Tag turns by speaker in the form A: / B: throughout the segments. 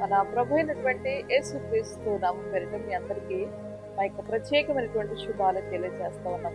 A: ప్రభు అయినటువంటి యేసుక్రీస్తు నామం పేరిట మీ అందరికీ మా యొక్క ప్రత్యేకమైనటువంటి శుభాలు తెలియజేస్తా ఉన్నాం.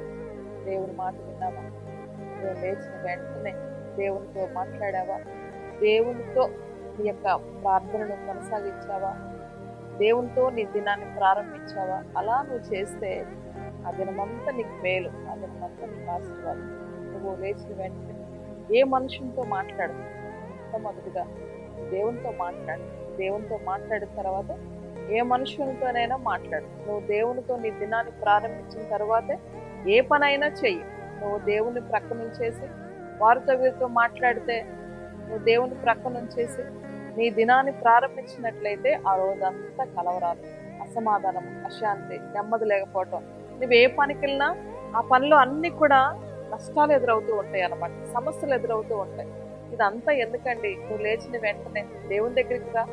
A: దేవుని మాట విన్నావా నువ్వు లేచిన వెంటనే దేవునితో మాట్లాడావా? దేవునితో నీ యొక్క ప్రార్థనను కొనసాగించావా? దేవునితో నీ దినాన్ని ప్రారంభించావా? అలా నువ్వు చేస్తే ఆ దినమంతా నీకు మేలు ఆ దినమంతా నీకు ఆశీర్వాదం. నువ్వు లేచిన వెంటనే ఏ మనుషునితో మాట్లాడు మొట్టమొదటిగా దేవునితో మాట్లాడు. దేవునితో మాట్లాడిన తర్వాత ఏ మనుషులతోనైనా మాట్లాడు. నువ్వు దేవునితో నీ దినాన్ని ప్రారంభించిన తర్వాతే ఏ పనైనా చెయ్యి. నువ్వు దేవుని ప్రక్క నుంచేసి వారితో వీరితో మాట్లాడితే నువ్వు దేవుని ప్రక్క నుంచేసి నీ దినాన్ని ప్రారంభించినట్లయితే ఆ రోజంతా కలవరాలు అసమాధానం అశాంతి నెమ్మది లేకపోవటం. నువ్వు ఏ పనికి వెళ్ళినా ఆ పనిలో అన్ని కూడా నష్టాలు ఎదురవుతూ ఉంటాయి అన్నమాట. సమస్యలు ఎదురవుతూ ఉంటాయి. ఇదంతా ఎందుకండి? నువ్వు లేచిన వెంటనే దేవుని దగ్గరికి రా.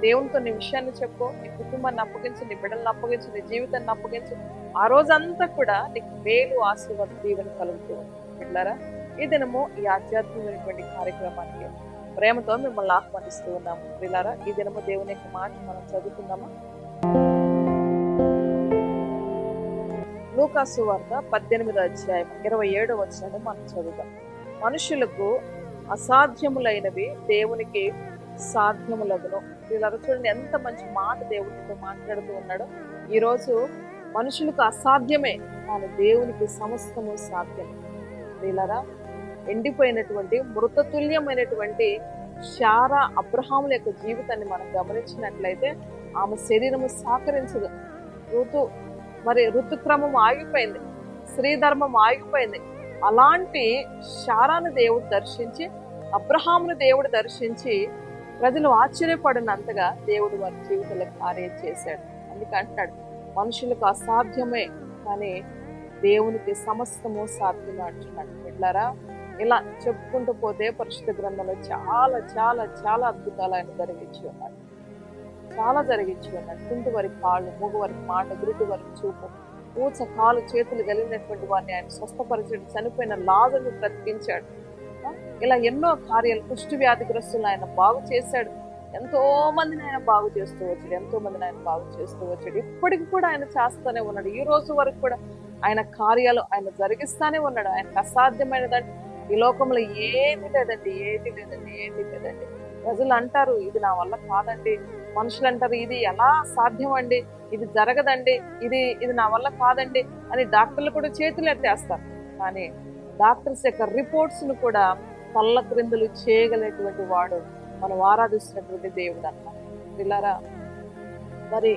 A: దేవునితో నీ విషయాన్ని చెప్పు నీ కుటుంబాన్ని అప్పగించు నీ బిడ్డలను అప్పగించు నీ జీవితాన్ని అప్పగించు. ఆ రోజంతా కూడా నీకు మేలు ఆశీర్వాద దీవెన కలుగుతూ బిడ్డారా ఈ దినము ఈ ఆధ్యాత్మికమైనటువంటి కార్యక్రమానికి ప్రేమతో మిమ్మల్ని ఆహ్వానిస్తూ ఉన్నాము. పిల్లారా ఈ దినము దేవుని యొక్క మాట మనం చదువుకుందామా? లూకాసు వార్త పద్దెనిమిదో అధ్యాయం ఇరవై ఏడో వచ్చిన మనం చదువుతాం మనుషులకు అసాధ్యములైనవి దేవునికి సాధ్యములగును. వీళ్ళ చూడండి ఎంత మంచి మాట దేవుడితో మాట్లాడుతూ ఉన్నాడో. ఈరోజు మనుషులకు అసాధ్యమే కానీ దేవునికి సమస్తము సాధ్యం వీళ్ళరా ఎండిపోయినటువంటి మృతతుల్యమైనటువంటి శారా అబ్రహాముల యొక్క జీవితాన్ని మనం గమనించినట్లయితే ఆమె శరీరము సహకరించదు ఋతు మరి ఋతుక్రమం ఆగిపోయింది స్త్రీధర్మం ఆగిపోయింది. అలాంటి శారాను దేవుడు దర్శించి అబ్రహామును దేవుడు దర్శించి ప్రజలు ఆశ్చర్యపడినంతగా దేవుడు వారి జీవితంలో కార్యం చేశాడు. అందుకే అంటున్నాడు మనుషులకు అసాధ్యమే కానీ దేవునికి సమస్తము సాధ్యమే అంటున్నాడు. బిడ్లారా ఇలా చెప్పుకుంటూ పోతే పరిశుద్ధ గ్రంథంలో చాలా చాలా చాలా అద్భుతాలు ఆయన జరిగించి ఉన్నాడు చాలా జరిగించి ఉన్నాడు కుంటి వారి కాళ్ళు మూగవారికి మాట గురుటి వారికి చూపు ఊచ కాలు చేతులు కలిగినటువంటి వారిని ఆయన స్వస్థపరిచాడు. చనిపోయిన లాజను బ్రతికించాడు. ఇలా ఎన్నో కార్యాలు కుష్టి వ్యాధిగ్రస్తులు ఆయన బాగు చేశాడు. ఎంతో మందిని ఆయన బాగు చేస్తూ వచ్చాడు ఎంతో మందిని ఆయన బాగు చేస్తూ వచ్చాడు. ఇప్పటికి కూడా ఆయన చేస్తూనే ఉన్నాడు. ఈ రోజు వరకు కూడా ఆయన కార్యాలు ఆయన జరిగిస్తానే ఉన్నాడు. ఆయనకు అసాధ్యమైనదండి. ఈ లోకంలో ఏది లేదండి ఏది లేదండి ఏది లేదండి. ప్రజలు అంటారు ఇది నా వల్ల కాదండి. మనుషులు అంటారు ఇది ఎలా సాధ్యం అండి ఇది జరగదండి. ఇది ఇది నా వల్ల కాదండి అని డాక్టర్లు కూడా చేతులు ఎత్తేస్తారు. కానీ డాక్టర్స్ యొక్క రిపోర్ట్స్ను కూడా కళ్ళ క్రిందులు చేయగలిగినటువంటి వాడు మనం ఆరాధిస్తున్నటువంటి దేవుడు అన్నమాట పిల్లరా మరి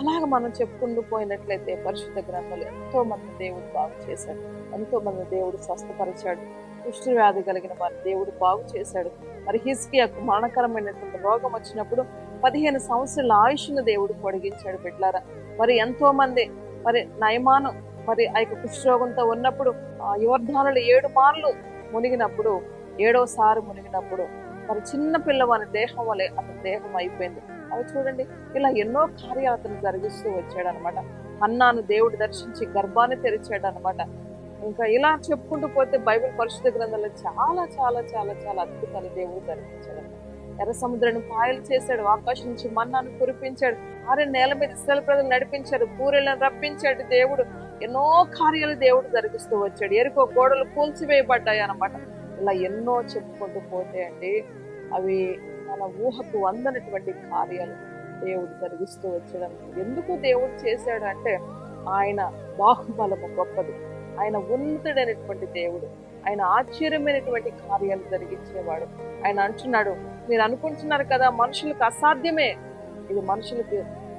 A: అలాగ మనం చెప్పుకుంటూ పోయినట్లయితే పరిశుద్ధ గ్రంథాలు ఎంతో మంది దేవుడు బాగు చేశాడు. ఎంతో మంది దేవుడు స్వస్థపరిచాడు. కుష్టి వ్యాధి కలిగిన వారి దేవుడు బాగు చేశాడు. మరి హిస్కియాకు మరణకరమైనటువంటి రోగం వచ్చినప్పుడు పదిహేను సంవత్సరాల ఆయుష్ను దేవుడు పొడిగించాడు బిడ్లారా మరి ఎంతో మంది మరి నయమానం మరి ఆ యొక్క కుష్ఠరోగంతో ఉన్నప్పుడు ఆ యువర్ధానులు ఏడు మార్లు మునిగినప్పుడు ఏడోసారి మునిగినప్పుడు మరి చిన్న పిల్లవాని దేహం వలె అతని దేహం అయిపోయింది. అవి చూడండి ఇలా ఎన్నో కార్యాలు అతను జరిగిస్తూ వచ్చాడు అనమాట అన్నాను దేవుడు దర్శించి గర్భాన్ని తెరిచాడు అనమాట ఇంకా ఇలా చెప్పుకుంటూ పోతే బైబిల్ పరిశుద్ధ గ్రంథంలో చాలా చాలా చాలా చాలా అద్భుతాలు దేవుడు జరిగించాడు ఎర్ర సముద్రాన్ని పాయలు చేశాడు ఆకాశం నుంచి మన్నాను కురిపించాడు ఆరే నేల మీద ఇస్రాయల్ ప్రజలు నడిపించాడు పూరెలను రప్పించాడు దేవుడు. ఎన్నో కార్యాలు దేవుడు జరిగిస్తూ వచ్చాడు. ఎరుకో గోడలు కూల్చివేయబడ్డాయి అనమాట ఇలా ఎన్నో చెప్పుకుంటూ పోతే అండి అవి మన ఊహకు అందనటువంటి కార్యాలు దేవుడు జరిగిస్తూ వచ్చాడు ఎందుకు దేవుడు చేశాడు అంటే ఆయన బాహుబలము గొప్పది. ఆయన ఉన్నతుడైనటువంటి దేవుడు ఆయన ఆశ్చర్యమైనటువంటి కార్యాలు జరిగించేవాడు. ఆయన అంటున్నాడు మీరు అనుకుంటున్నారు కదా మనుషులకు అసాధ్యమే. ఇది మనుషులకు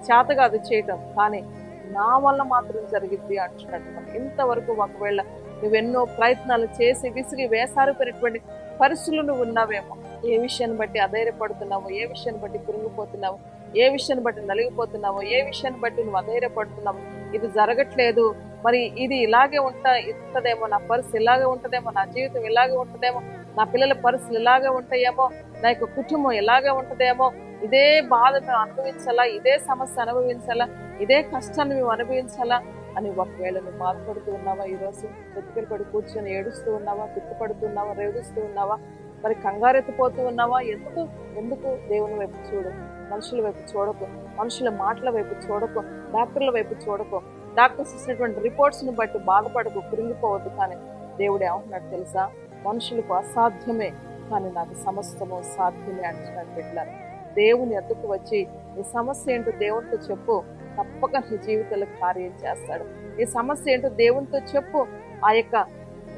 A: చేత కాదు చేయటం. కానీ నా వల్ల మాత్రం జరిగింది అంటున్నాడు మరి ఇంతవరకు ఒకవేళ నువ్వెన్నో ప్రయత్నాలు చేసి విసిగి వేసారిపోయినటువంటి పరిస్థితులు నువ్వు ఉన్నావేమో ఏ విషయాన్ని బట్టి అధైర్యపడుతున్నావు ఏ విషయాన్ని బట్టి కురుంగిపోతున్నావు ఏ విషయాన్ని బట్టి నలిగిపోతున్నావు ఏ విషయాన్ని బట్టి నువ్వు అధైర్యపడుతున్నావు ఇది జరగట్లేదు. మరి ఇది ఇలాగే ఉంటా ఉంటదేమో నా పరిస్థితి ఇలాగే ఉంటుందేమో నా జీవితం ఇలాగే ఉంటుందేమో నా పిల్లల పరిస్థితులు ఇలాగే ఉంటాయేమో నా యొక్క కుటుంబం ఇలాగే ఉంటుందేమో ఇదే బాధ మేము అనుభవించాలా? ఇదే సమస్య అనుభవించాలా? ఇదే కష్టాన్ని మేము అనుభవించాలా? అని ఒకవేళ నువ్వు బాధపడుతూ ఉన్నావా ఈరోజు? వెతుకలు పడి కూర్చొని ఏడుస్తూ ఉన్నావా? దుఃఖపడుతున్నావా? రేడుస్తూ ఉన్నావా? మరి కంగారెత్తిపోతూ ఉన్నావా? ఎందుకు? ఎందుకు? దేవుని వైపు చూడు. మనుషుల వైపు చూడకు. మనుషుల మాటల వైపు చూడకు. డాక్టర్ల వైపు చూడకు. డాక్టర్స్ ఇచ్చినటువంటి రిపోర్ట్స్ని బట్టి బాధపడకు కురింగిపోవద్దు కానీ దేవుడు ఏమంటున్నాడు తెలుసా? మనుషులకు అసాధ్యమే కానీ నాకు సమస్తము సాధ్యమే అంటున్నాడు బిడ్డలారా. దేవుని ఎద్దుకు వచ్చి నీ సమస్య ఏంటో దేవునితో చెప్పు. తప్పక నీ జీవితంలో కార్యం చేస్తాడు. నీ సమస్య ఏంటో దేవునితో చెప్పు. ఆ యొక్క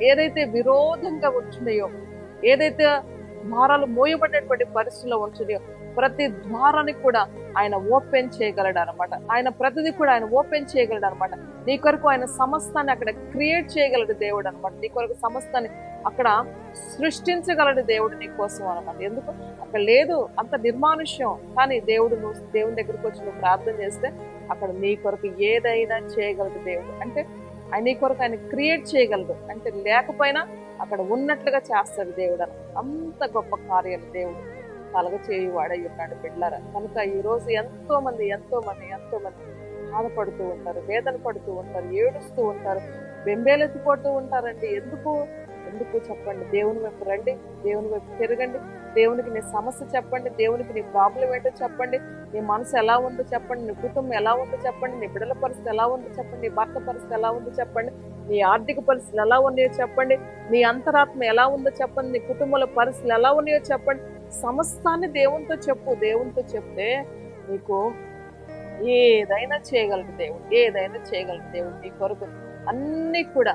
A: ఏదైతే విరోధంగా ఉంటున్నాయో ఏదైతే ద్వారాలు మోయబడినటువంటి పరిస్థితుల్లో ఉంటున్నాయో ప్రతి ద్వారానికి కూడా ఆయన ఓపెన్ చేయగలడు అనమాట ఆయన ప్రతిదీ కూడా ఆయన ఓపెన్ చేయగలడు అనమాట నీ కొరకు ఆయన సమస్తాన్ని అక్కడ క్రియేట్ చేయగలడు దేవుడు అనమాట నీ కొరకు సమస్తాన్ని అక్కడ సృష్టించగలడు దేవుడు నీ కోసం అనమాట ఎందుకు? అక్కడ లేదు అంత నిర్మానుష్యం. కానీ దేవుడు నువ్వు దేవుని దగ్గరికి వచ్చి నువ్వు ప్రార్థన చేస్తే అక్కడ నీ కొరకు ఏదైనా చేయగలడు దేవుడు. అంటే ఆయన నీ కొరకు ఆయన క్రియేట్ చేయగలడు. అంటే లేకపోయినా అక్కడ ఉన్నట్లుగా చేస్తాడు దేవుడు అంత గొప్ప కార్యాలు దేవుడు. కలగ చేయి ఉన్నాడు బిడ్డలారా కనుక ఈరోజు ఎంతో మంది ఎంతో మంది ఎంతో మంది బాధపడుతూ ఉంటారు వేదన పడుతూ ఉంటారు ఏడుస్తూ ఉంటారు బెంబేలెత్తిపోతూ ఉంటారండి. ఎందుకు? ఎందుకు చెప్పండి? దేవుని వైపు రండి దేవుని వైపు తిరగండి దేవునికి నీ సమస్య చెప్పండి దేవునికి నీ ప్రాబ్లం ఏంటో చెప్పండి నీ మనసు ఎలా ఉందో చెప్పండి నీ కుటుంబం ఎలా ఉందో చెప్పండి నీ బిడ్డల పరిస్థితి ఎలా ఉందో చెప్పండి నీ భర్త పరిస్థితి ఎలా ఉందో చెప్పండి నీ ఆర్థిక పరిస్థితులు ఎలా ఉన్నాయో చెప్పండి నీ అంతరాత్మ ఎలా ఉందో చెప్పండి నీ కుటుంబంలో పరిస్థితులు ఎలా ఉన్నాయో చెప్పండి. సమస్తాన్ని దేవునితో చెప్పు దేవునితో చెప్తే నీకు ఏదైనా చేయగలడు దేవుడు ఏదైనా చేయగలడు దేవుడు నీ కొరకు. అన్నీ కూడా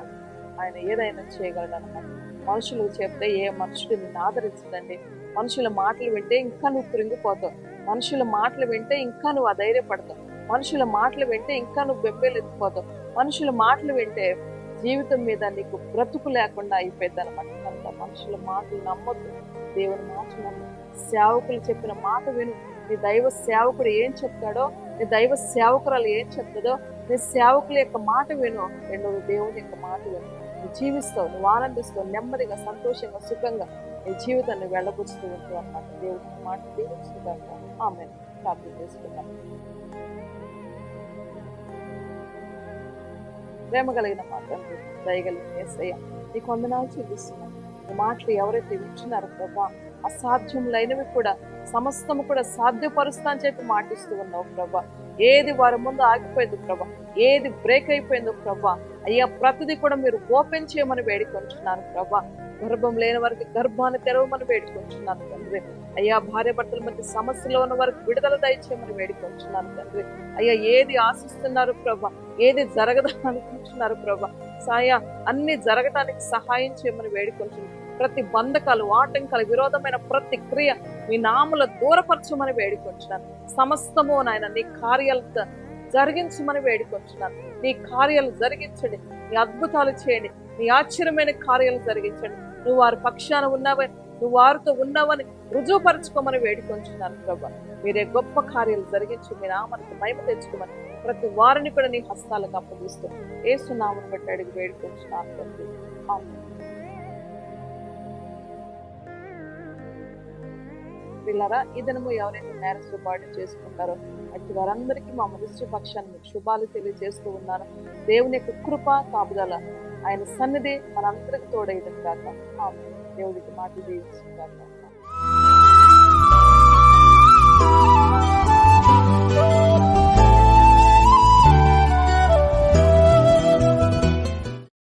A: ఆయన ఏదైనా చేయగలడు అనమాట మనుషులు చెప్తే ఏ మనుషుడు నిన్ను ఆదరించదండి మనుషుల మాటలు వింటే ఇంకా నువ్వు కృంగిపోతావు. మనుషుల మాటలు వింటే ఇంకా నువ్వు అధైర్యపడతావు. మనుషుల మాటలు వింటే ఇంకా నువ్వు బెంబేలెత్తిపోతావు. మనుషుల మాటలు వింటే జీవితం మీద నీకు బ్రతుకు లేకుండా అయిపోయింది అనమాట కనుక మనుషుల మాటలు నమ్మొద్దు. దేవుని మాటలు నమ్ము. సేవకులు చెప్పిన మాట విను. నీ దైవ సేవకుడు ఏం చెప్తాడో నీ దైవ సేవకురాలు ఏం చెప్తుందో నీ సేవకుల యొక్క మాట విను. రెండవ దేవుని యొక్క మాట విను. నువ్వు జీవిస్తావు నువ్వు ఆనందిస్తావు నెమ్మదిగా సంతోషంగా సుఖంగా నీ జీవితాన్ని వెళ్ళబుచ్చుతూ ఉంటావు అన్నమాట. దేవుడికి మాట దీవించుకుంటాం ఆమె ప్రార్థన చేసుకుందాం. ప్రేమ కలిగిన మాట దయగలిగిన ఏసయ్య నీకు వందనాలు చూపిస్తున్నాను మాటలు ఎవరైతే వింటున్నారో ప్రభా అసాధ్యములైనవి కూడా సమస్తము కూడా సాధ్యపరుస్తా అని చెప్పి మాటిస్తూ ఉన్నావు ప్రభా. ఏది వారి ముందు ఆగిపోయింది ప్రభా ఏది బ్రేక్ అయిపోయిందో ప్రభా అయ్యా ప్రతిదీ కూడా మీరు ఓపెన్ చేయమని వేడుకొంటున్నాను ప్రభా. గర్భం లేని వారికి గర్భాన్ని తెరవమని వేడుకొంటున్నాను తండ్రి. అయ్యా భార్య భర్తల మధ్య సమస్యలో ఉన్న వారికి విడుదల దయచేయమని వేడుకొంటున్నాను తండ్రి. అయ్యా ఏది ఆశిస్తున్నారు ప్రభా ఏది జరగదని అనుకుంటున్నారు ప్రభా సాయ అన్ని జరగటానికి సహాయం చేయమని వేడుకొంటున్నాను. ప్రతి బంధకాలు ఆటంకాలు విరోధమైన ప్రతి క్రియ మీ నాముల దూరపరచమని వేడుకొంటున్నాను సమస్తము నాయన నీ కార్యాలతో జరిగించమని వేడుకొంటున్నాను నీ కార్యాలు జరిగించండి. నీ అద్భుతాలు చేయండి. నీ ఆశ్చర్యమైన కార్యాలు జరిగించండి. నువ్వు వారి పక్షాన ఉన్నావని నువ్వు వారితో ఉన్నావని రుజువుపరచుకోమని వేడుకొంచున్నాను ప్రభా. మీరే గొప్ప కార్యాలు జరిగించి మీ నామానికి మహిమ తెచ్చుకోమని ప్రతి వారిని కూడా నీ హస్తాలకు అప్పగిస్తూ ఏసునామను బట్టి అడిగి వేడుకొంచున్నాను తండ్రి ఈ దినము ఎవరైతే మ్యారేజ్ పాటు చేసుకుంటారో అట్టి వారందరికీ మా మనుష్య పక్షాన్ని శుభాలు తెలియజేస్తూ ఉన్నాను దేవుని యొక్క కృప కాపుదల ఆయన సన్నిధి మనందరికి తోడైదు కాక దేవుడికి మాట దీవించుగాక